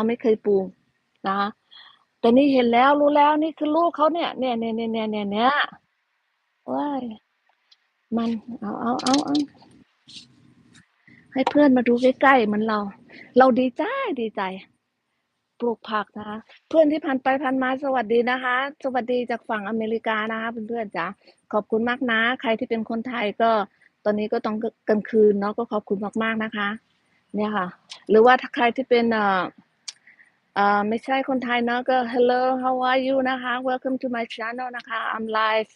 เราไม่เคยปลูกนะคะแต่นี่เห็นแล้วรู้แล้วนี่คือลูกเขาเนี่ย เนี่ยเนี่ยเนี่ยเนี่ยเนี่ยเนี่ยว้ายมันเอาเอาเอาเอาให้เพื่อนมาดูใกล้ๆเหมือนเรา เราดีใจดีใจ ปลูกผักนะคะเพื่อนที่ผ่านไปผ่านมาสวัสดีนะคะ สวัสดีจากฝั่งอเมริกานะคะเพื่อนๆจ๋าขอบคุณมากนะ ใครที่เป็นคนไทยก็ ตอนนี้ก็ต้องกลางคืนเนาะก็ขอบคุณมากๆนะคะ เนี่ยค่ะ หรือว่าถ้าใครที่เป็นเอ่อ อ่อไม่ใช่คนไทยเนาะก็ hello how are you นะคะ welcome to my channel นะคะ I'm live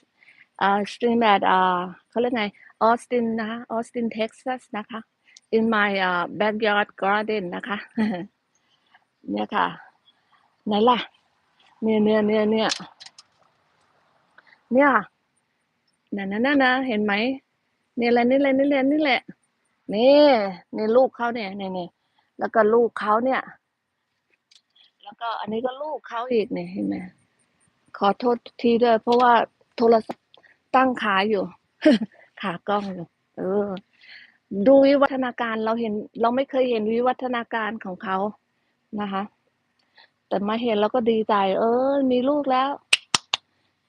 อ่า stream at อ่าเขาเรียกไง Austin นะคะ Austin Texas นะคะ in my uh, backyard garden นะคะ เนี่ยค่ะไหนล่ะ เนี่ยเนี่ยเนี่ยเนี่ยเนี่ยนั่นนั่นนั่นนะเห็นไหมเนี่ยแหละนี่แหละนี่แหละนี่แหละนี่นี่ลูกเขาเนี่ยเนี่ยเนี่ยแล้วก็ลูกเขาเนี่ย แล้วก็อันนี้ก็ลูกเขาอีกเนี่ยเห็นไหมขอโทษทีด้วยเพราะว่าโทรศัพท์ตั้งขาอยู่ ขากล้องอยู่ เออ ดูวิวัฒนาการเราเห็น เราไม่เคยเห็นวิวัฒนาการของเขานะคะ แต่มาเห็นแล้วก็ดีใจ เออ มีลูกแล้ว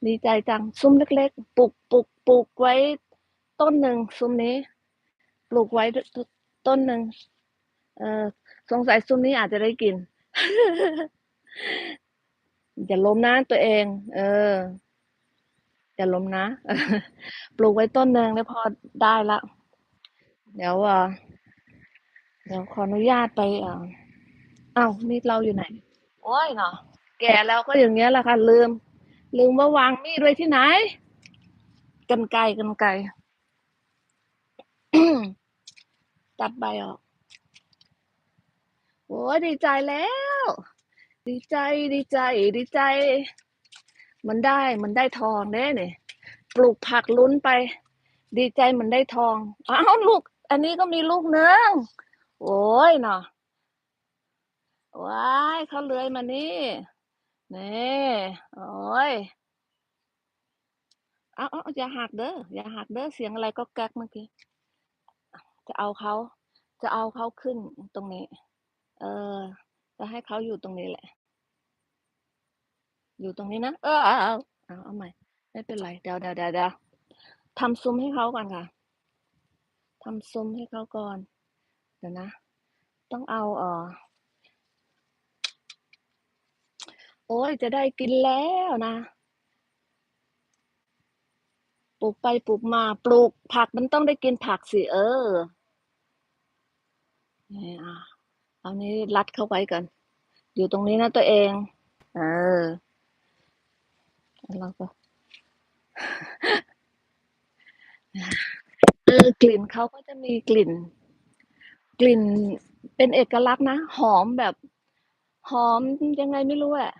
ดีใจจัง ซุ้มเล็กๆปลูกปลูกปลูกไว้ต้นหนึ่งซุ้มนี้ปลูกไว้ต้นหนึ่งเออสงสัยซุ้มนี้อาจจะได้กิน อย่าล้มนะตัวเอง เออ อย่าล้มนะ ปลูกไว้ต้นหนึ่งแล้วพอได้ละ เดี๋ยวอะเดี๋ยวขออนุญาตไปอ่าอ้าวมีดเราอยู่ไหน โอ้ยเนาะแก่แล้วก็อย่างเงี้ยแหละค่ะ ลืม ลืมว่าวางมีดไว้ที่ไหน กันไกลกันไกลตัดใบออกโอ้ดีใจแล้ว ดีใจดีใจ ดีใจ มันได้มันได้ทองเด้เนี่ยปลูกผักลุ้นไป ดีใจมันได้ทองอ้าวลูก อันนี้ก็มีลูกหนึ่งโอ้ยเนาะว้ายเขาเลื้อยมานี่นี่โอ้ยเอาเอาอย่าหักเด้ออย่าหักเด้อเสียงอะไรก็แก๊กเมื่อกี้จะเอาเขาจะเอาเขาขึ้นตรงนี้ เออจะให้เขาอยู่ตรงนี้แหละ อยู่ตรงนี้นะ เออเอาเอาเอาเอาใหม่ ไม่เป็นไร เดี๋ยวเดี๋ยวเดี๋ยวเดี๋ยวทำซุ้มให้เขาก่อนค่ะทำซุ้มให้เขาก่อน เดี๋ยวนะ ต้องเอาเออโอ้ยจะได้กินแล้วนะ ปลูกไปปลูกมา ปลูกผักมันต้องได้กินผักสิ เออเนี่อะ เอานี้รัดเข้าไปก่อน อยู่ตรงนี้นะตัวเอง เออแล้วก็เออกลิ่นเขาก็จะมีกลิ่น กลิ่นเป็นเอกลักษณ์นะ หอมแบบหอมยังไงไม่รู้อะ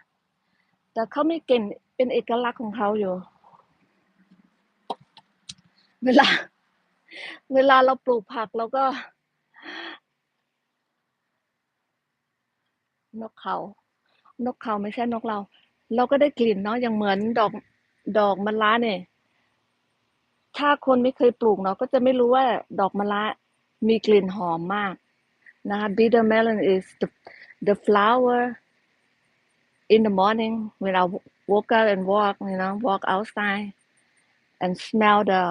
แต่เขาไมีกลิ่นเป็นเอกลักษณ์ของเขาอยู่ เวลา เวลาเราปลูกผักเราก็ นกเขา นกเขาไม่ใช่นกเรา เราก็ได้กลิ่นเนาะอย่างเหมือนดอกดอกมะระเนี่ย ถ้าคนไม่เคยปลูกเนาะก็จะไม่รู้ว่าดอกมะระมีกลิ่นหอมมากนะคะ bitter melon is the the flower in the morning when I woke up and walk you know walk outside and smell the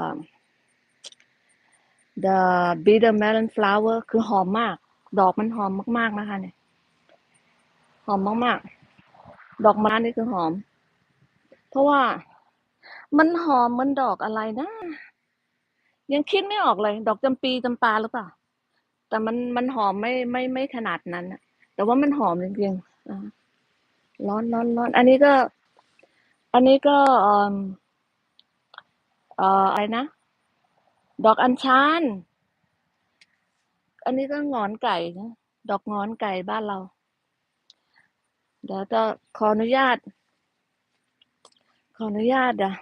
the bitter melon flower คือหอมมาก ดอกมันหอมมากๆนะคะเนี่ย หอมมากๆ ดอกไม้นี่คือหอม เพราะว่ามันหอมเหมันดอกอะไรนะ ยังคิดไม่ออกเลย ดอกจำปีจำปาหรือเปล่า แต่มันมันหอมไม่ไม่ไม่ขนาดนั้นอะแต่ว่ามันหอมจริงๆร้อนร้อนร้อนอันนี้ก็ อันนี้ก็เอ่อเอ่ออะไรนะดอกอัญชัน อันนี้ก็งอนไก่นะ ดอกงอนไก่บ้านเรา เดี๋ยวจะขออนุญาต ขออนุญาตอะ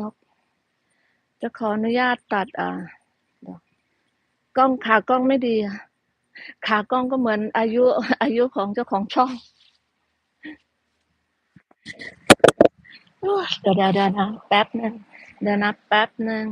นก จะขออนุญาตตัดอ่ากล้องขากล้องไม่ดีขากล้องก็เหมือนอายุ อายุของเจ้าของช่องเดี๋ยวเดี๋ยวนะแป๊บหนึ่งเดี๋ยวนะแป๊บหนึ่ง